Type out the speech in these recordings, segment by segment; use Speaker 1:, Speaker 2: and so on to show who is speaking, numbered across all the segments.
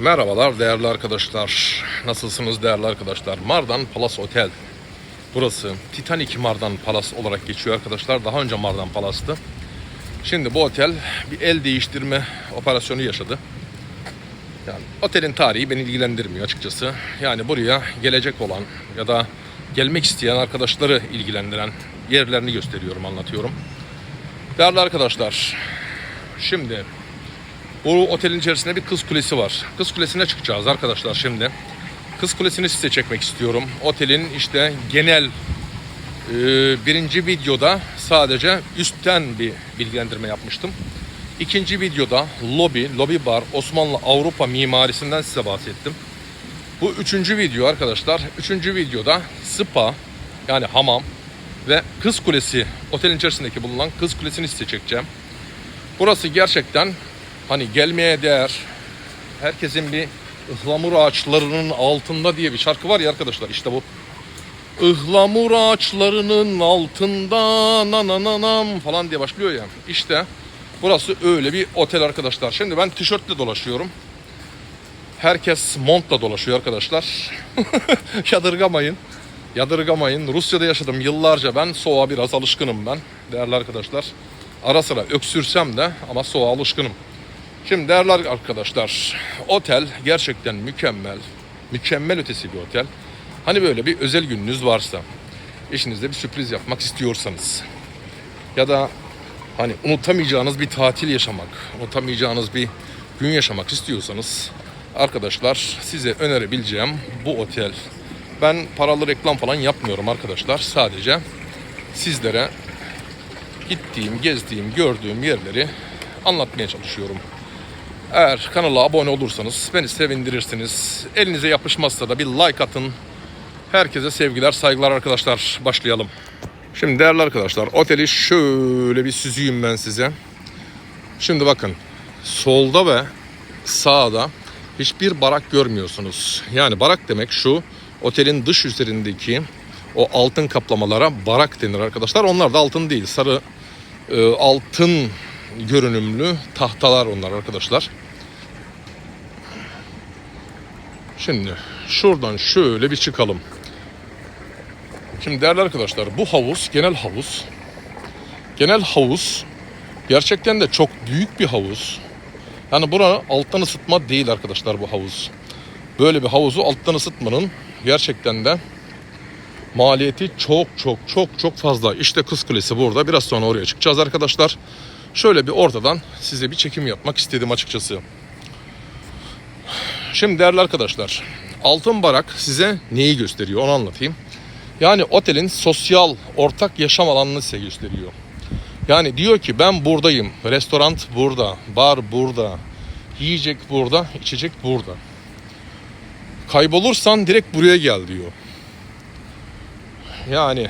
Speaker 1: Merhabalar değerli arkadaşlar. Nasılsınız değerli arkadaşlar? Mardan Palace Otel. Burası Titanic Mardan Palace olarak geçiyor arkadaşlar. Daha önce Mardan Palace'tı. Şimdi bu otel bir el değiştirme operasyonu yaşadı. Yani otelin tarihi beni ilgilendirmiyor açıkçası. Yani buraya gelecek olan ya da gelmek isteyen arkadaşları ilgilendiren yerlerini gösteriyorum, anlatıyorum. Değerli arkadaşlar, şimdi bu otelin içerisinde bir kız kulesi var. Kız kulesine çıkacağız arkadaşlar şimdi. Kız kulesini size çekmek istiyorum. Otelin işte genel e, birinci videoda sadece üstten bir bilgilendirme yapmıştım. İkinci videoda lobi, lobi bar, Osmanlı Avrupa mimarisinden size bahsettim. Bu üçüncü video arkadaşlar. Üçüncü videoda spa yani hamam ve Kız Kulesi otelin içerisindeki bulunan Kız Kulesi'ni size çekeceğim. Burası gerçekten hani gelmeye değer. Herkesin bir ıhlamur ağaçlarının altında diye bir şarkı var ya arkadaşlar işte bu. Ihlamur ağaçlarının altında nananam falan diye başlıyor ya. İşte burası öyle bir otel arkadaşlar. Şimdi ben tişörtle dolaşıyorum. Herkes montla dolaşıyor arkadaşlar. Yadırgamayın. Yadırgamayın. Rusya'da yaşadım yıllarca ben. Soğuğa biraz alışkınım ben. Değerli arkadaşlar. Ara sıra öksürsem de ama soğuğa alışkınım. Şimdi değerli arkadaşlar, otel gerçekten mükemmel, mükemmel ötesi bir otel. Hani böyle bir özel gününüz varsa, eşinizde bir sürpriz yapmak istiyorsanız ya da hani unutamayacağınız bir tatil yaşamak, unutamayacağınız bir gün yaşamak istiyorsanız arkadaşlar size önerebileceğim bu otel. Ben paralı reklam falan yapmıyorum arkadaşlar. Sadece sizlere gittiğim, gezdiğim, gördüğüm yerleri anlatmaya çalışıyorum. Eğer kanala abone olursanız beni sevindirirsiniz. Elinize yapışmazsa da bir like atın. Herkese sevgiler, saygılar arkadaşlar. Başlayalım. Şimdi değerli arkadaşlar, oteli şöyle bir süzeyim ben size. Şimdi bakın, solda ve sağda hiçbir barak görmüyorsunuz. Yani barak demek şu, otelin dış üzerindeki o altın kaplamalara barak denir arkadaşlar. Onlar da altın değil, sarı e, altın görünümlü tahtalar onlar arkadaşlar. Şimdi şuradan şöyle bir çıkalım. Şimdi değerli arkadaşlar bu havuz genel havuz. Genel havuz gerçekten de çok büyük bir havuz. Yani bura alttan ısıtma değil arkadaşlar bu havuz. Böyle bir havuzu alttan ısıtmanın gerçekten de maliyeti çok çok çok çok fazla. İşte Kız Kulesi burada. Biraz sonra oraya çıkacağız arkadaşlar. Şöyle bir ortadan size bir çekim yapmak istedim açıkçası. Şimdi değerli arkadaşlar, Altın Barak size neyi gösteriyor onu anlatayım. Yani otelin sosyal ortak yaşam alanını size gösteriyor. Yani diyor ki ben buradayım. Restoran burada, bar burada, yiyecek burada, içecek burada. Kaybolursan direkt buraya gel diyor. Yani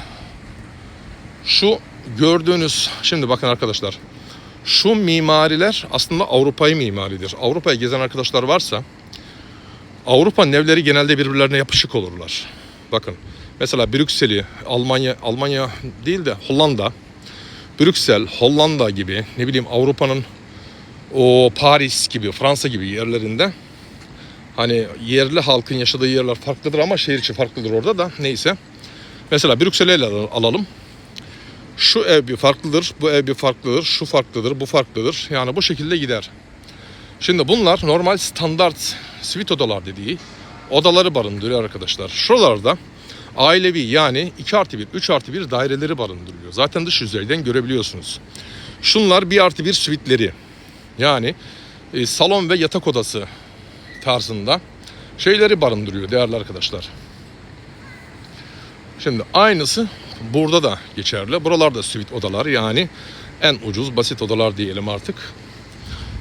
Speaker 1: şu gördüğünüz şimdi bakın arkadaşlar şu mimariler aslında Avrupa'yı mimaridir. Avrupa'yı gezen arkadaşlar varsa Avrupa'nın evleri genelde birbirlerine yapışık olurlar. Bakın mesela Brüksel'i Almanya Almanya değil de Hollanda Brüksel, Hollanda gibi ne bileyim Avrupa'nın o Paris gibi, Fransa gibi yerlerinde hani yerli halkın yaşadığı yerler farklıdır ama şehir içi farklıdır orada da neyse. Mesela Brüksel'i alalım. Şu ev bir farklıdır, bu ev bir farklıdır, şu farklıdır, bu farklıdır. Yani bu şekilde gider. Şimdi bunlar normal standart suite odalar dediği odaları barındırıyor arkadaşlar. Şuralarda ailevi yani 2 artı 1, 3 artı 1 daireleri barındırıyor. Zaten dış yüzeyden görebiliyorsunuz. Şunlar 1 artı 1 suite'leri. Yani e, salon ve yatak odası tarzında şeyleri barındırıyor değerli arkadaşlar. Şimdi aynısı burada da geçerli. Buralarda suite odalar yani en ucuz basit odalar diyelim artık.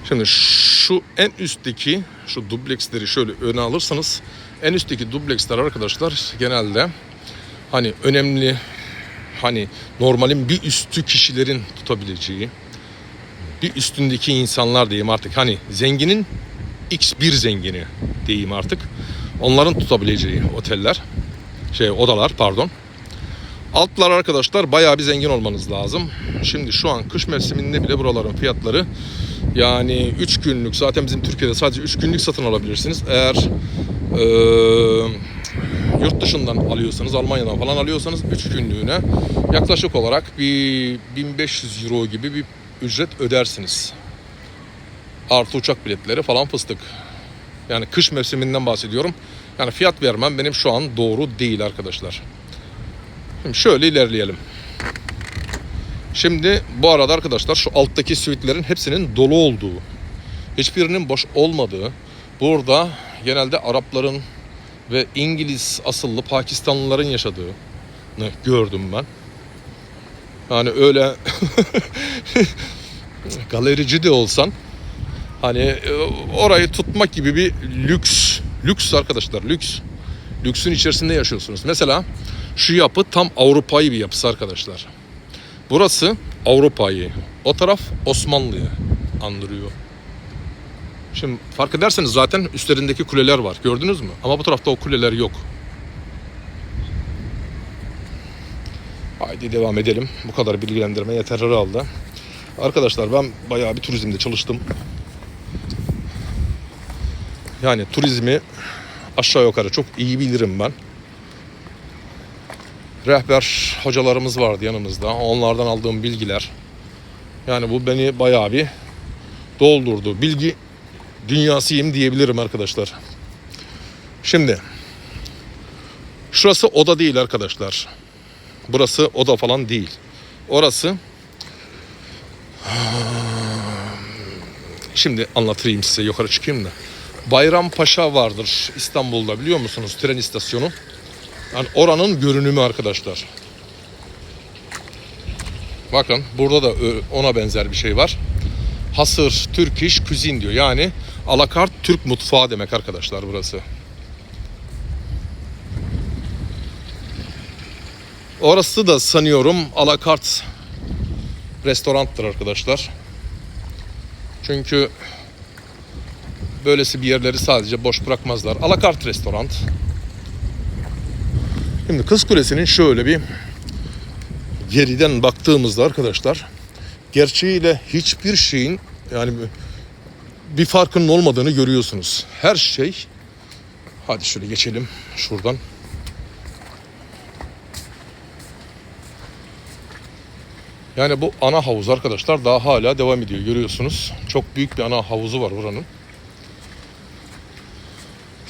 Speaker 1: Şimdi şu en üstteki şu dubleksleri şöyle öne alırsanız en üstteki dubleksler arkadaşlar genelde hani önemli hani normalin bir üstü kişilerin tutabileceği bir üstündeki insanlar diyeyim artık hani zenginin x1 zengini diyeyim artık onların tutabileceği oteller şey odalar pardon Altlar arkadaşlar bayağı bir zengin olmanız lazım. Şimdi şu an kış mevsiminde bile buraların fiyatları Yani 3 günlük zaten bizim Türkiye'de sadece 3 günlük satın alabilirsiniz. Eğer eee, yurt dışından alıyorsanız Almanya'dan falan alıyorsanız 3 günlüğüne yaklaşık olarak bir 1500 euro gibi bir ücret ödersiniz. Artı uçak biletleri falan fıstık. Yani kış mevsiminden bahsediyorum. Yani fiyat vermem benim şu an doğru değil arkadaşlar. Şimdi şöyle ilerleyelim. Şimdi bu arada arkadaşlar şu alttaki suitlerin hepsinin dolu olduğu, hiçbirinin boş olmadığı, burada genelde Arapların ve İngiliz asıllı Pakistanlıların yaşadığını gördüm ben. Yani öyle galerici de olsan hani e, orayı tutmak gibi bir lüks, lüks arkadaşlar lüks. Lüksün içerisinde yaşıyorsunuz. Mesela şu yapı tam Avrupa'yı bir yapısı arkadaşlar. Burası Avrupa'yı, o taraf Osmanlı'yı andırıyor. Şimdi fark ederseniz zaten üstlerindeki kuleler var. Gördünüz mü? Ama bu tarafta o kuleler yok. Haydi devam edelim. Bu kadar bilgilendirme yeter herhalde. Arkadaşlar ben bayağı bir turizmde çalıştım. Yani turizmi aşağı yukarı çok iyi bilirim ben. Rehber hocalarımız vardı yanımızda. Onlardan aldığım bilgiler. Yani bu beni bayağı bir doldurdu. Bilgi dünyasıyım diyebilirim arkadaşlar. Şimdi şurası oda değil arkadaşlar. Burası oda falan değil. Orası Şimdi anlatayım size yukarı çıkayım da. Bayrampaşa vardır İstanbul'da biliyor musunuz tren istasyonu? Yani oranın görünümü arkadaşlar. Bakın burada da ona benzer bir şey var. Hasır Türk iş küzin diyor. Yani alakart Türk mutfağı demek arkadaşlar burası. Orası da sanıyorum alakart restoranttır arkadaşlar. Çünkü böylesi bir yerleri sadece boş bırakmazlar. Alakart restoran. Şimdi Kız Kulesi'nin şöyle bir geriden baktığımızda arkadaşlar gerçeğiyle hiçbir şeyin yani bir farkının olmadığını görüyorsunuz. Her şey hadi şöyle geçelim şuradan. Yani bu ana havuz arkadaşlar daha hala devam ediyor görüyorsunuz. Çok büyük bir ana havuzu var buranın.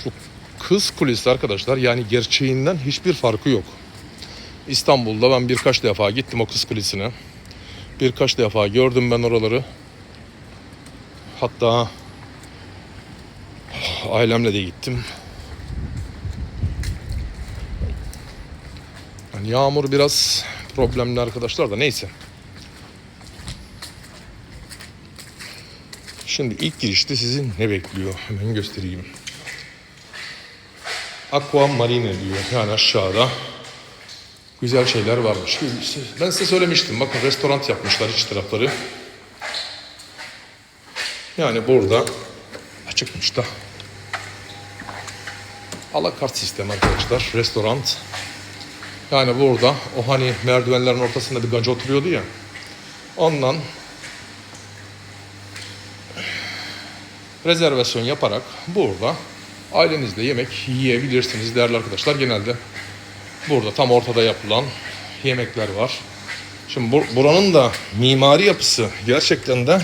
Speaker 1: Şu Kız Kulesi arkadaşlar yani gerçeğinden hiçbir farkı yok. İstanbul'da ben birkaç defa gittim o Kız Kulesi'ne. Birkaç defa gördüm ben oraları. Hatta ailemle de gittim. Yani yağmur biraz problemli arkadaşlar da neyse. Şimdi ilk girişte sizi ne bekliyor? Hemen göstereyim. Aqua Marine diyor. Yani aşağıda güzel şeyler varmış. Ben size söylemiştim. Bakın restoran yapmışlar iç tarafları. Yani burada açıkmış da alakart sistem arkadaşlar. Restoran. Yani burada o hani merdivenlerin ortasında bir gacı oturuyordu ya. Ondan rezervasyon yaparak burada ailenizle yemek yiyebilirsiniz değerli arkadaşlar. Genelde burada tam ortada yapılan yemekler var. Şimdi bu- buranın da mimari yapısı gerçekten de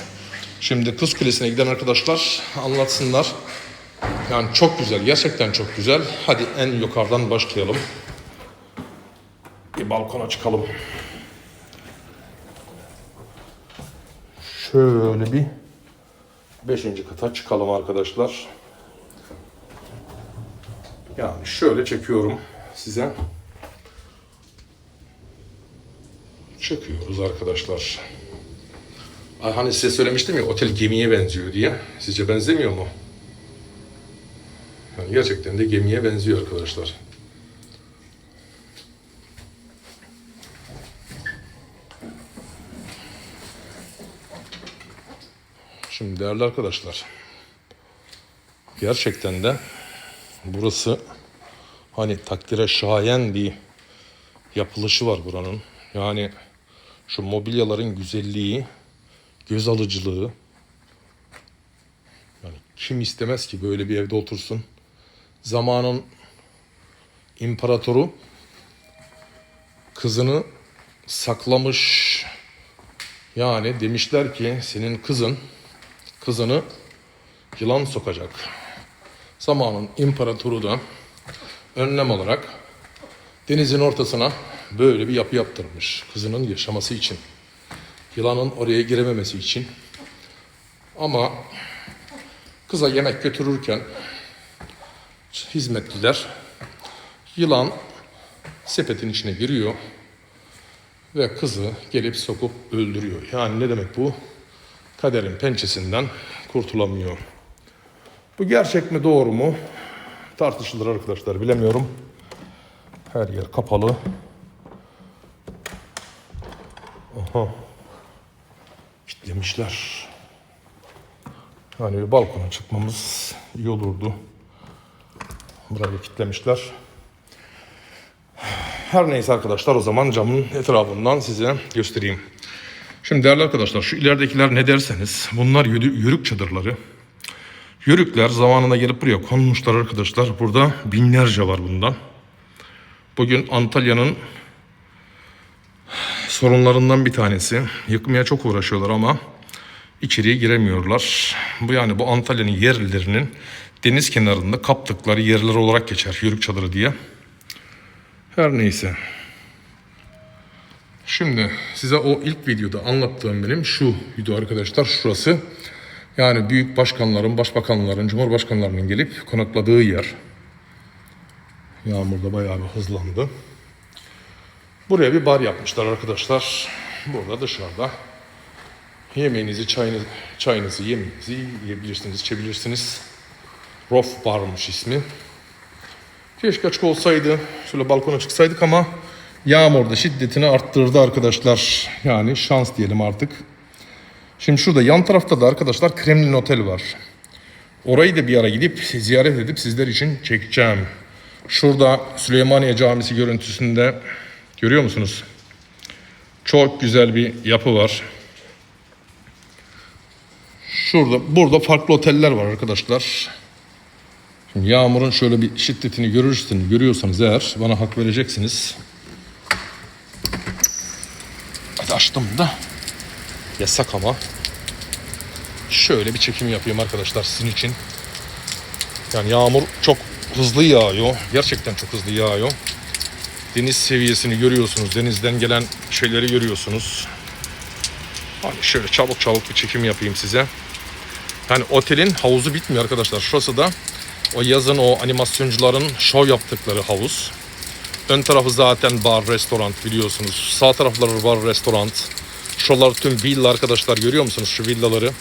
Speaker 1: şimdi Kız Kulesi'ne giden arkadaşlar anlatsınlar. Yani çok güzel, gerçekten çok güzel. Hadi en yukarıdan başlayalım. Bir balkona çıkalım. Şöyle bir Beşinci kata çıkalım arkadaşlar. Yani şöyle çekiyorum size. Çekiyoruz arkadaşlar. Hani size söylemiştim ya otel gemiye benziyor diye. Sizce benzemiyor mu? Yani gerçekten de gemiye benziyor arkadaşlar. Şimdi değerli arkadaşlar. Gerçekten de burası hani takdire şayan bir yapılışı var buranın. Yani şu mobilyaların güzelliği, göz alıcılığı Kim istemez ki böyle bir evde otursun? Zamanın imparatoru kızını saklamış. Yani demişler ki senin kızın kızını yılan sokacak. Zamanın imparatoru da önlem olarak denizin ortasına böyle bir yapı yaptırmış kızının yaşaması için. Yılanın oraya girememesi için. Ama kıza yemek götürürken hizmetliler yılan sepetin içine giriyor ve kızı gelip sokup öldürüyor. Yani ne demek bu? Kaderin pençesinden kurtulamıyor. Bu gerçek mi doğru mu? Tartışılır arkadaşlar bilemiyorum. Her yer kapalı. Aha. Kitlemişler. Yani bir balkona çıkmamız iyi olurdu. Burayı kitlemişler. Her neyse arkadaşlar o zaman camın etrafından size göstereyim. Şimdi değerli arkadaşlar şu ileridekiler ne derseniz bunlar yürü- yörük çadırları. Yörükler zamanında gelip buraya konmuşlar arkadaşlar. Burada binlerce var bundan. Bugün Antalya'nın sorunlarından bir tanesi. Yıkmaya çok uğraşıyorlar ama içeriye giremiyorlar. Bu yani bu Antalya'nın yerlilerinin deniz kenarında kaptıkları yerler olarak geçer yörük çadırı diye. Her neyse. Şimdi size o ilk videoda anlattığım benim şu video arkadaşlar şurası. Yani büyük başkanların, başbakanların, cumhurbaşkanlarının gelip konakladığı yer. Yağmur da bayağı bir hızlandı. Buraya bir bar yapmışlar arkadaşlar. Burada dışarıda yemeğinizi, çayınızı, çayınızı, yemeğinizi yiyebilirsiniz, içebilirsiniz. Rof Bar'mış ismi. Keşke açık olsaydı. Şöyle balkona çıksaydık ama yağmur da şiddetini arttırdı arkadaşlar. Yani şans diyelim artık. Şimdi şurada yan tarafta da arkadaşlar Kremlin Otel var. Orayı da bir ara gidip ziyaret edip sizler için çekeceğim. Şurada Süleymaniye Camisi görüntüsünde görüyor musunuz? Çok güzel bir yapı var. Şurada, burada farklı oteller var arkadaşlar. Şimdi yağmurun şöyle bir şiddetini görürsün, görüyorsanız eğer bana hak vereceksiniz. Hadi açtım da. Yasak ama. Şöyle bir çekim yapayım arkadaşlar sizin için. Yani yağmur çok hızlı yağıyor. Gerçekten çok hızlı yağıyor. Deniz seviyesini görüyorsunuz. Denizden gelen şeyleri görüyorsunuz. Hani şöyle çabuk çabuk bir çekim yapayım size. Yani otelin havuzu bitmiyor arkadaşlar. Şurası da o yazın o animasyoncuların şov yaptıkları havuz. Ön tarafı zaten bar, restoran biliyorsunuz. Sağ tarafları bar, restoran. Şuralar tüm villa arkadaşlar görüyor musunuz şu villaları?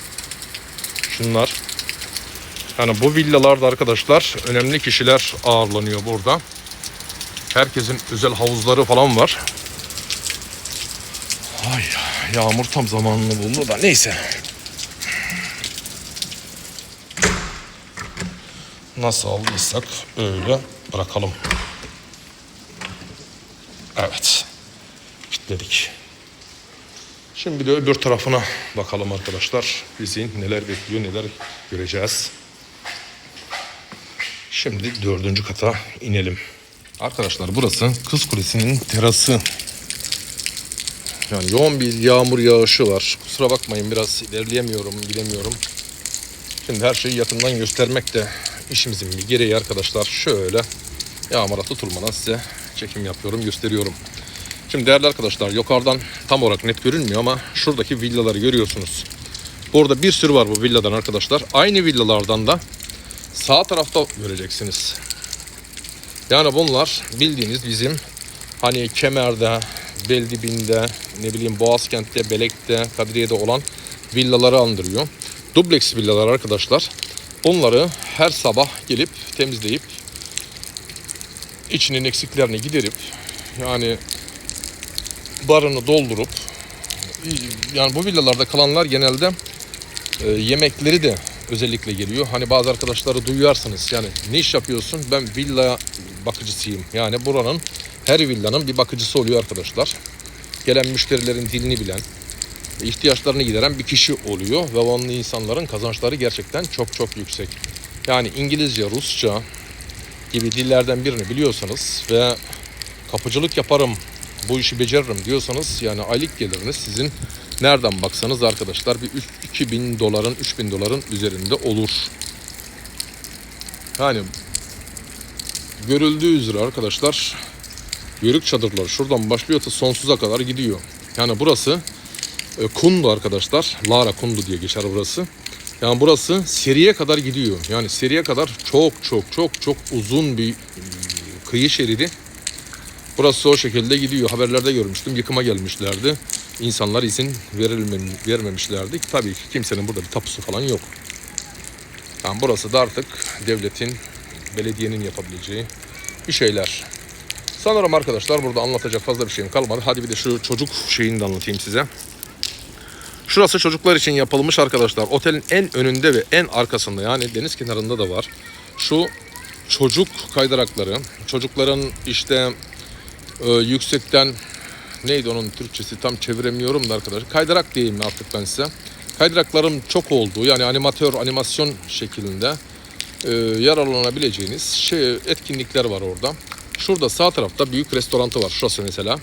Speaker 1: Şunlar. Yani bu villalarda arkadaşlar önemli kişiler ağırlanıyor burada. Herkesin özel havuzları falan var. Ay yağmur tam zamanını buldu da neyse. Nasıl aldıysak öyle bırakalım. Evet. Kilitledik. Şimdi de öbür tarafına bakalım arkadaşlar. Bizi neler bekliyor, neler göreceğiz. Şimdi dördüncü kata inelim. Arkadaşlar burası Kız Kulesi'nin terası. Yani yoğun bir yağmur yağışı var. Kusura bakmayın biraz ilerleyemiyorum, gidemiyorum. Şimdi her şeyi yakından göstermek de işimizin bir gereği arkadaşlar. Şöyle yağmura tutulmadan size çekim yapıyorum, gösteriyorum. Şimdi değerli arkadaşlar yukarıdan tam olarak net görünmüyor ama şuradaki villaları görüyorsunuz. Burada bir sürü var bu villadan arkadaşlar. Aynı villalardan da sağ tarafta göreceksiniz. Yani bunlar bildiğiniz bizim hani Kemer'de, Beldibin'de, ne bileyim Boğazkent'te, Belek'te, Kadriye'de olan villaları andırıyor. Dubleks villalar arkadaşlar. Bunları her sabah gelip temizleyip içinin eksiklerini giderip yani barını doldurup yani bu villalarda kalanlar genelde e, yemekleri de özellikle geliyor. Hani bazı arkadaşları duyarsınız yani ne iş yapıyorsun? Ben villa bakıcısıyım. Yani buranın her villanın bir bakıcısı oluyor arkadaşlar. Gelen müşterilerin dilini bilen ihtiyaçlarını gideren bir kişi oluyor ve onun insanların kazançları gerçekten çok çok yüksek. Yani İngilizce, Rusça gibi dillerden birini biliyorsanız ve kapıcılık yaparım, bu işi beceririm diyorsanız yani aylık geliriniz sizin nereden baksanız arkadaşlar bir üst 2000 doların, 3000 doların üzerinde olur. Yani görüldüğü üzere arkadaşlar yörük çadırlar şuradan başlıyor da sonsuza kadar gidiyor. Yani burası e, Kundu arkadaşlar. Lara Kundu diye geçer burası. Yani burası Seriye kadar gidiyor. Yani Seriye kadar çok çok çok çok uzun bir e, kıyı şeridi. Burası o şekilde gidiyor. Haberlerde görmüştüm. Yıkıma gelmişlerdi. İnsanlar izin verilmem, vermemişlerdi. Tabii ki kimsenin burada bir tapusu falan yok. Yani burası da artık devletin, belediyenin yapabileceği bir şeyler. Sanırım arkadaşlar burada anlatacak fazla bir şeyim kalmadı. Hadi bir de şu çocuk şeyini de anlatayım size. Şurası çocuklar için yapılmış arkadaşlar. Otelin en önünde ve en arkasında yani deniz kenarında da var. Şu çocuk kaydırakları. Çocukların işte e, yüksekten neydi onun Türkçesi tam çeviremiyorum da arkadaşlar. Kaydırak diyeyim artık ben size. Kaydırakların çok olduğu yani animatör animasyon şeklinde e, yararlanabileceğiniz şey etkinlikler var orada. Şurada sağ tarafta büyük restorantı var. Şurası mesela.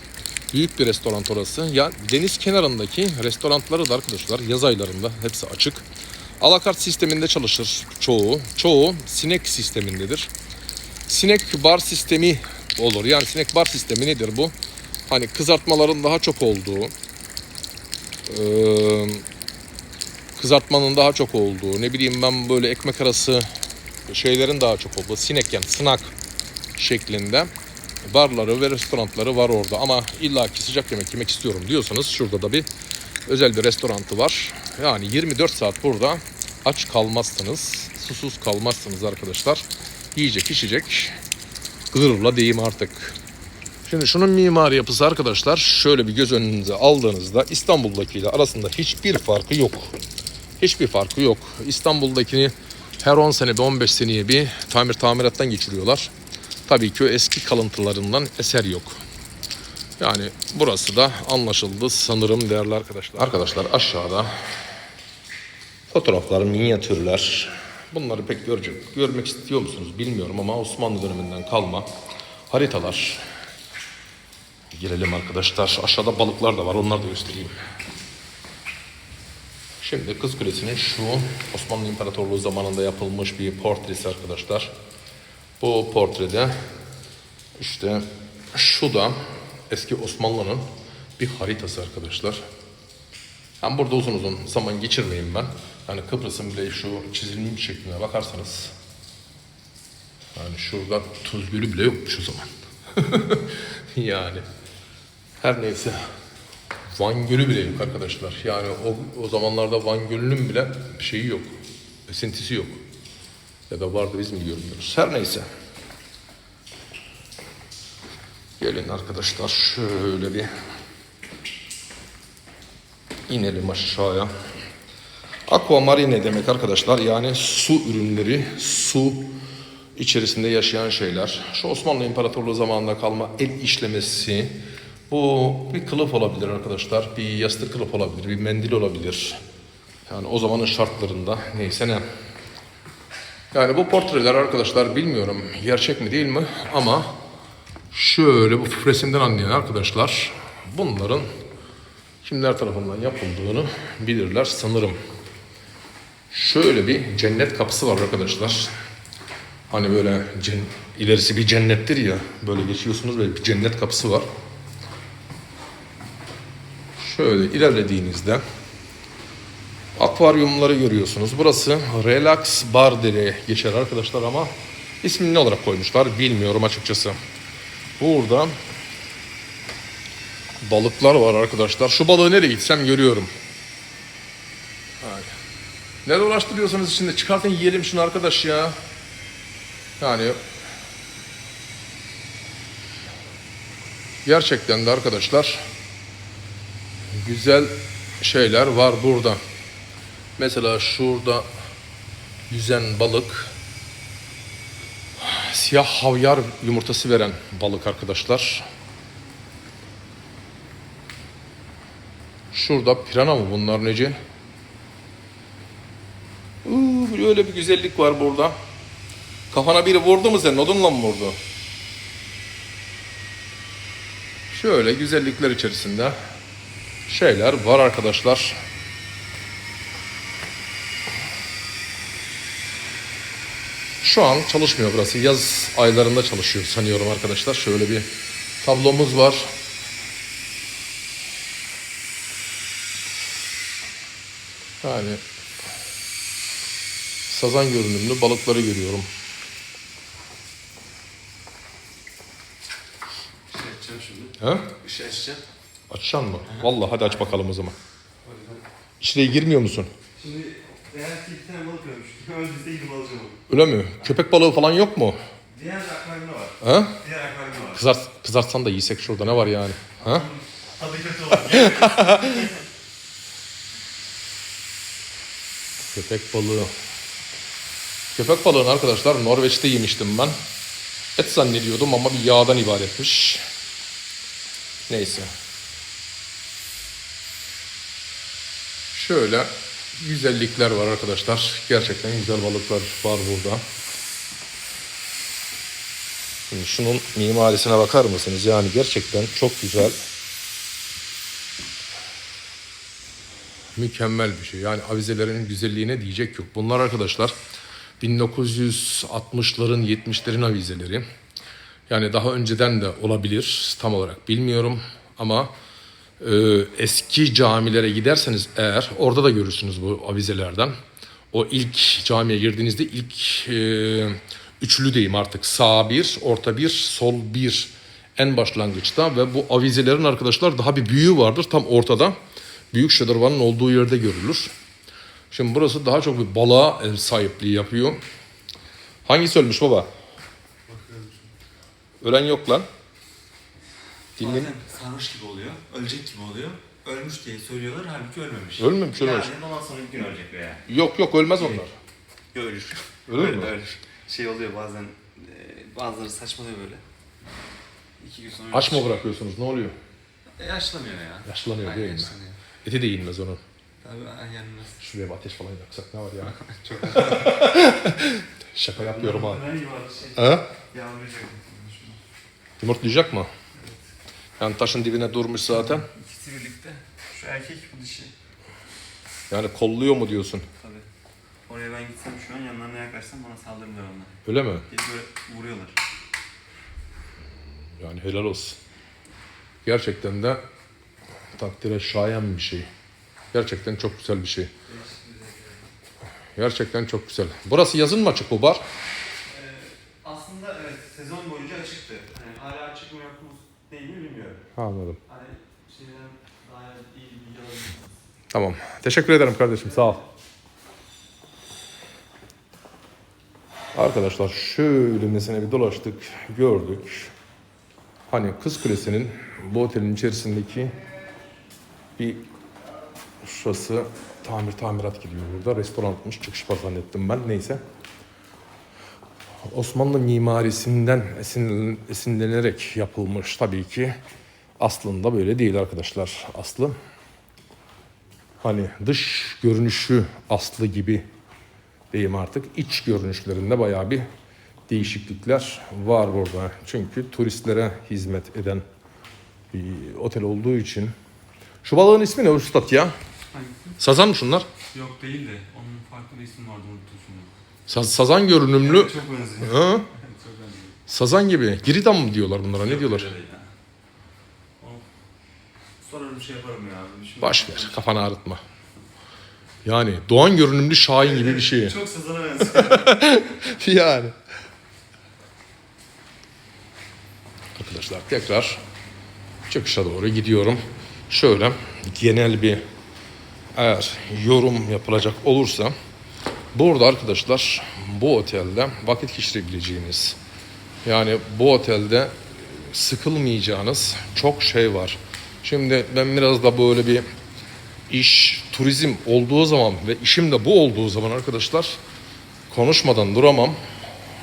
Speaker 1: Büyük bir restoran orası. Ya deniz kenarındaki restoranları da arkadaşlar yaz aylarında hepsi açık. Alakart sisteminde çalışır çoğu. Çoğu sinek sistemindedir. Sinek bar sistemi olur. Yani sinek bar sistemi nedir bu? Hani kızartmaların daha çok olduğu, eee, kızartmanın daha çok olduğu, ne bileyim ben böyle ekmek arası şeylerin daha çok olduğu, sinek yani sınak şeklinde barları ve restoranları var orada. Ama illaki sıcak yemek yemek istiyorum diyorsanız şurada da bir özel bir restorantı var. Yani 24 saat burada aç kalmazsınız, susuz kalmazsınız arkadaşlar. Yiyecek, içecek gırla diyeyim artık. Şimdi şunun mimari yapısı arkadaşlar şöyle bir göz önünüze aldığınızda İstanbul'dakiyle arasında hiçbir farkı yok. Hiçbir farkı yok. İstanbul'dakini her 10 sene bir 15 seneye bir tamir tamirattan geçiriyorlar. Tabii ki o eski kalıntılarından eser yok. Yani burası da anlaşıldı sanırım değerli arkadaşlar. Arkadaşlar aşağıda fotoğraflar, minyatürler. Bunları pek görecek, görmek istiyor musunuz bilmiyorum ama Osmanlı döneminden kalma haritalar. Girelim arkadaşlar. Aşağıda balıklar da var. Onları da göstereyim. Şimdi Kız Kulesi'nin şu Osmanlı İmparatorluğu zamanında yapılmış bir portresi arkadaşlar. Bu portrede işte şu da eski Osmanlı'nın bir haritası arkadaşlar. Ben burada uzun uzun zaman geçirmeyeyim ben. Yani Kıbrıs'ın bile şu çizilmiş şekline bakarsanız yani şurada tuz gölü bile yokmuş o zaman. yani her neyse Van Gölü bile yok arkadaşlar. Yani o, o zamanlarda Van Gölü'nün bile şeyi yok. Esintisi yok. Ya da vardı biz mi görmüyoruz. Her neyse. Gelin arkadaşlar şöyle bir inelim aşağıya. Aquamarine demek arkadaşlar yani su ürünleri, su içerisinde yaşayan şeyler. Şu Osmanlı İmparatorluğu zamanında kalma el işlemesi. Bu bir kılıf olabilir arkadaşlar. Bir yastık kılıf olabilir, bir mendil olabilir. Yani o zamanın şartlarında neyse ne. Yani bu portreler arkadaşlar bilmiyorum gerçek mi değil mi ama şöyle bu resimden anlayan arkadaşlar bunların kimler tarafından yapıldığını bilirler sanırım. Şöyle bir cennet kapısı var arkadaşlar. Hani böyle ilerisi bir cennettir ya. Böyle geçiyorsunuz böyle bir cennet kapısı var. Şöyle ilerlediğinizde akvaryumları görüyorsunuz. Burası Relax Bar diye geçer arkadaşlar ama ismini ne olarak koymuşlar bilmiyorum açıkçası. Burada balıklar var arkadaşlar. Şu balığı nereye gitsem görüyorum. Nerede uğraştırıyorsanız şimdi çıkartın yiyelim şunu arkadaş ya. Yani gerçekten de arkadaşlar güzel şeyler var burada. Mesela şurada yüzen balık siyah havyar yumurtası veren balık arkadaşlar. Şurada pirana mı bunlar nece? Uuu öyle bir güzellik var burada. Kafana biri vurdu mu senin? Odunla mı vurdu? Şöyle güzellikler içerisinde şeyler var arkadaşlar. Şu an çalışmıyor burası. Yaz aylarında çalışıyor sanıyorum arkadaşlar. Şöyle bir tablomuz var. Yani sazan görünümlü balıkları görüyorum.
Speaker 2: Şey açacağım şimdi.
Speaker 1: He?
Speaker 2: Işığı açacağım.
Speaker 1: Açacaksın mı? Vallahi hadi aç bakalım o zaman. İçeriye girmiyor musun?
Speaker 2: Şimdi eğer ki bir tane balık ölmüş. Öldüyse gidip alacağım onu.
Speaker 1: Öyle mi? Köpek balığı falan yok mu?
Speaker 2: Diğer akvaryumda var.
Speaker 1: He?
Speaker 2: Diğer akvaryumda var.
Speaker 1: Kızart, kızartsan da yiysek şurada ne var yani? Ha?
Speaker 2: Tadı kötü olur.
Speaker 1: Köpek balığı. Köpek balığını arkadaşlar Norveç'te yemiştim ben. Et zannediyordum ama bir yağdan ibaretmiş. Neyse. Şöyle güzellikler var arkadaşlar. Gerçekten güzel balıklar var burada. Şimdi şunun mimarisine bakar mısınız? Yani gerçekten çok güzel. mükemmel bir şey. Yani avizelerin güzelliğine diyecek yok. Bunlar arkadaşlar 1960'ların 70'lerin avizeleri. Yani daha önceden de olabilir. Tam olarak bilmiyorum ama e, eski camilere giderseniz eğer orada da görürsünüz bu avizelerden. O ilk camiye girdiğinizde ilk e, üçlü diyeyim artık sağ bir, orta bir, sol bir en başlangıçta ve bu avizelerin arkadaşlar daha bir büyüğü vardır tam ortada. Büyük şadırvanın olduğu yerde görülür. Şimdi burası daha çok bir balığa ev sahipliği yapıyor. Hangisi ölmüş baba? Ölen yok lan. Dinle.
Speaker 2: Bazen sarhoş gibi oluyor. Ölecek gibi oluyor. Ölmüş diye söylüyorlar halbuki ölmemiş.
Speaker 1: Ölmemiş, ölmemiş.
Speaker 2: Yani ondan sonra bir gün ölecek veya.
Speaker 1: Yok yok ölmez onlar.
Speaker 2: Ya ölür.
Speaker 1: Ölür mü?
Speaker 2: Ölür. Şey oluyor bazen e, bazıları saçmalıyor böyle. İki gün sonra
Speaker 1: Aç mı bırakıyorsunuz ne oluyor?
Speaker 2: E, yaşlanıyor ya.
Speaker 1: Yaşlanıyor değil mi?
Speaker 2: yaşlanıyor.
Speaker 1: Eti de yenmez onun.
Speaker 2: Tabii yenmez.
Speaker 1: Şuraya bir ateş falan yaksak ne var ya?
Speaker 2: Çok
Speaker 1: Şaka yapıyorum ha.
Speaker 2: Şey.
Speaker 1: Ha?
Speaker 2: Yavrucak.
Speaker 1: Yumurtlayacak mı? Yani taşın dibine durmuş zaten.
Speaker 2: İkisi birlikte. Şu erkek bu dişi.
Speaker 1: Yani kolluyor mu diyorsun?
Speaker 2: Tabii. Oraya ben gitsem şu an yanlarına yaklaşsam bana saldırırlar onlar.
Speaker 1: Öyle mi?
Speaker 2: Gelip böyle vuruyorlar.
Speaker 1: Yani helal olsun. Gerçekten de takdire şayan bir şey. Gerçekten çok güzel bir şey. Gerçekten çok güzel. Burası yazın mı açık bu bar?
Speaker 2: Ee, aslında evet sezon boyunca açıktı. Hani hala açık mı yok mu değil mi bilmiyorum.
Speaker 1: Anladım.
Speaker 2: Hani şeyden daha iyi bilgi alabilirsiniz.
Speaker 1: Tamam. Teşekkür ederim kardeşim. Sağ ol. Arkadaşlar şöyle mesela bir dolaştık, gördük. Hani Kız Kulesi'nin bu otelin içerisindeki bir şurası tamir tamirat gidiyor burada. Restoranmış, çıkış var zannettim ben. Neyse. Osmanlı mimarisinden esinlen- esinlenerek yapılmış tabii ki. Aslında böyle değil arkadaşlar. Aslı hani dış görünüşü aslı gibi diyeyim artık iç görünüşlerinde bayağı bir değişiklikler var burada. Çünkü turistlere hizmet eden bir otel olduğu için. Şu balığın ismi ne Üstad ya?
Speaker 2: Hangisi?
Speaker 1: Sazan mı şunlar?
Speaker 2: Yok değil de onun farklı bir isim vardı unuttum şimdi.
Speaker 1: Sa- sazan görünümlü.
Speaker 2: Çok benziyor.
Speaker 1: Ha?
Speaker 2: Çok benziyor.
Speaker 1: Sazan gibi. Giridam mı diyorlar bunlara? Ne diyorlar?
Speaker 2: Öyle değil ha. O- Sonra bir şey yaparım ya. Şimdi
Speaker 1: Baş ver. Kafanı ağrıtma. Yani doğan görünümlü şahin gibi bir şey.
Speaker 2: Çok sazana benziyor.
Speaker 1: yani. Arkadaşlar tekrar çıkışa doğru gidiyorum. Şöyle genel bir eğer yorum yapılacak olursa burada arkadaşlar bu otelde vakit geçirebileceğiniz yani bu otelde sıkılmayacağınız çok şey var. Şimdi ben biraz da böyle bir iş, turizm olduğu zaman ve işim de bu olduğu zaman arkadaşlar konuşmadan duramam.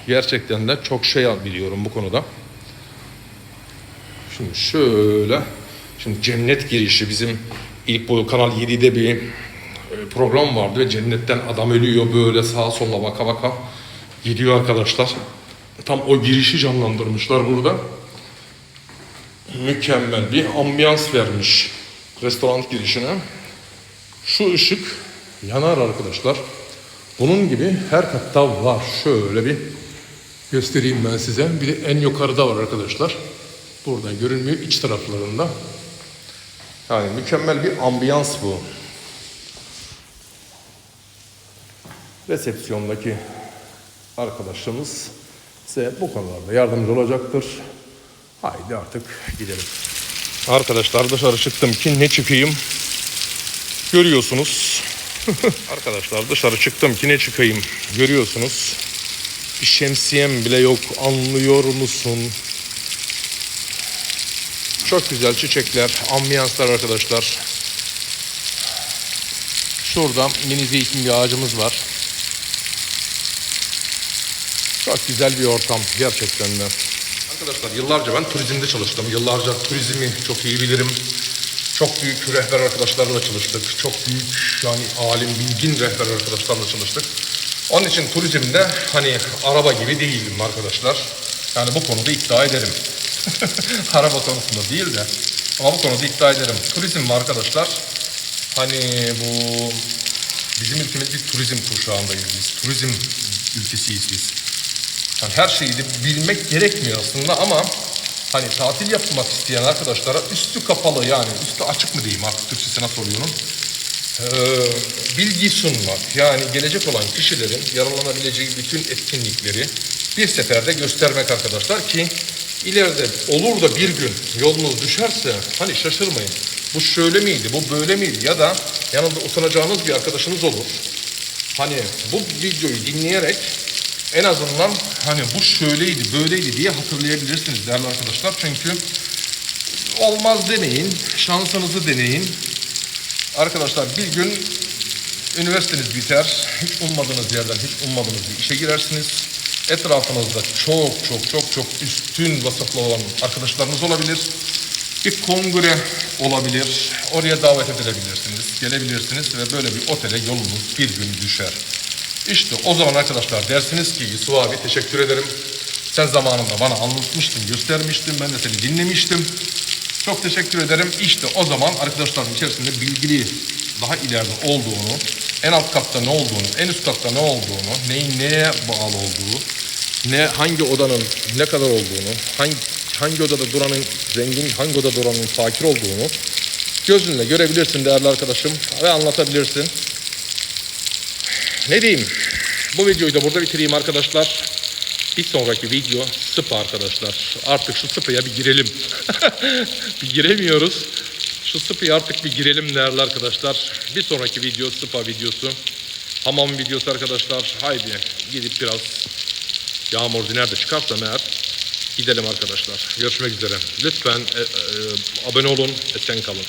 Speaker 1: Gerçekten de çok şey biliyorum bu konuda. Şimdi şöyle, şimdi cennet girişi bizim ilk bu Kanal 7'de bir e, program vardı ve cennetten adam ölüyor böyle sağa sola baka baka gidiyor arkadaşlar. Tam o girişi canlandırmışlar burada. Mükemmel bir ambiyans vermiş restoran girişine. Şu ışık yanar arkadaşlar. Bunun gibi her katta var. Şöyle bir göstereyim ben size. Bir de en yukarıda var arkadaşlar. Buradan görünmüyor iç taraflarında. Yani mükemmel bir ambiyans bu. Resepsiyondaki arkadaşımız size bu konularda yardımcı olacaktır. Haydi artık gidelim. Arkadaşlar dışarı çıktım ki ne çıkayım görüyorsunuz. Arkadaşlar dışarı çıktım ki ne çıkayım görüyorsunuz. Bir şemsiyem bile yok anlıyor musun? Çok güzel çiçekler, ambiyanslar arkadaşlar. Şurada mini zeytin bir ağacımız var. Çok güzel bir ortam gerçekten de. Arkadaşlar yıllarca ben turizmde çalıştım. Yıllarca turizmi çok iyi bilirim. Çok büyük rehber arkadaşlarla çalıştık. Çok büyük yani alim, bilgin rehber arkadaşlarla çalıştık. Onun için turizmde hani araba gibi değilim arkadaşlar. Yani bu konuda iddia ederim. araba konusunda değil de ama bu konuda iddia ederim. Turizm arkadaşlar hani bu bizim ülkemiz bir turizm kuşağındayız biz. Turizm ülkesiyiz biz. Yani her şeyi de bilmek gerekmiyor aslında ama hani tatil yapmak isteyen arkadaşlara üstü kapalı yani üstü açık mı diyeyim artık Türkçesi nasıl oluyor onun? Ee, bilgi sunmak yani gelecek olan kişilerin yararlanabileceği bütün etkinlikleri bir seferde göstermek arkadaşlar ki ileride olur da bir gün yolunuz düşerse hani şaşırmayın. Bu şöyle miydi, bu böyle miydi ya da yanında utanacağınız bir arkadaşınız olur. Hani bu videoyu dinleyerek en azından hani bu şöyleydi, böyleydi diye hatırlayabilirsiniz değerli arkadaşlar. Çünkü olmaz deneyin, şansınızı deneyin. Arkadaşlar bir gün üniversiteniz biter, hiç ummadığınız yerden hiç ummadığınız bir işe girersiniz. Etrafınızda çok çok çok çok üstün vasıflı olan arkadaşlarınız olabilir. Bir kongre olabilir, oraya davet edilebilirsiniz, gelebilirsiniz ve böyle bir otele yolunuz bir gün düşer. İşte o zaman arkadaşlar dersiniz ki Yusuf abi teşekkür ederim. Sen zamanında bana anlatmıştın, göstermiştin, ben de seni dinlemiştim. Çok teşekkür ederim. İşte o zaman arkadaşların içerisinde bilgili daha ileride olduğunu, en alt katta ne olduğunu, en üst katta ne olduğunu, neyin neye bağlı olduğu, ne hangi odanın ne kadar olduğunu, hangi hangi odada duranın zengin, hangi odada duranın fakir olduğunu gözünle görebilirsin değerli arkadaşım ve anlatabilirsin. Ne diyeyim? Bu videoyu da burada bitireyim arkadaşlar. Bir sonraki video sıpa arkadaşlar. Artık şu sıpaya bir girelim. bir giremiyoruz. Şu sıpaya artık bir girelim değerli arkadaşlar. Bir sonraki video sıpa videosu. Hamam videosu arkadaşlar. Haydi gidip biraz yağmur diner de çıkarsam eğer gidelim arkadaşlar. Görüşmek üzere. Lütfen e, e, abone olun. Esen kalın.